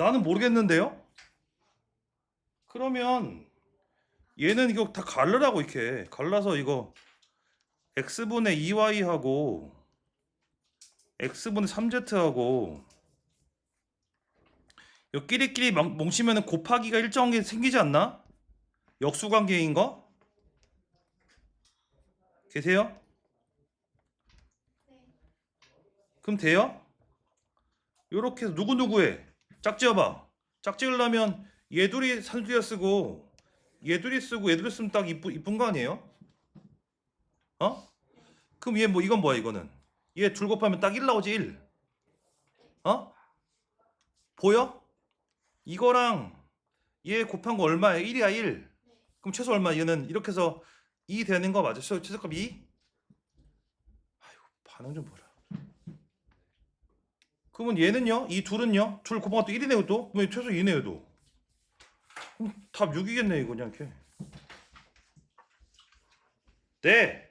나는 모르겠는데요? 그러면 얘는 이거 다 갈르라고 이렇게 갈라서 이거 x분의 2y하고 x분의 3z하고 요 끼리끼리 막 뭉치면 곱하기가 일정한 게 생기지 않나? 역수관계인 거? 계세요? 그럼 돼요? 요렇게 해서 누구누구해 짝지어봐 짝지으려면 얘둘이 산수야 쓰고 얘둘이 쓰고 얘둘이 쓰면 딱 이쁘, 이쁜 거 아니에요? 어? 그럼 얘 뭐 이건 뭐야 이거는 얘 둘 곱하면 딱 1 나오지 1 어? 보여? 이거랑 얘 곱한 거 얼마야? 1이야 1 그럼 최소 얼마? 얘는 이렇게 해서 2 되는 거 맞아? 최소, 최소값 2? 아이고 반응 좀 보라 그러면 얘는요? 이 둘은요? 둘 곱한 것도 1이네요 또? 왜 최소 2네요 또? 그럼 답 6이겠네 이거 그냥 이렇게 네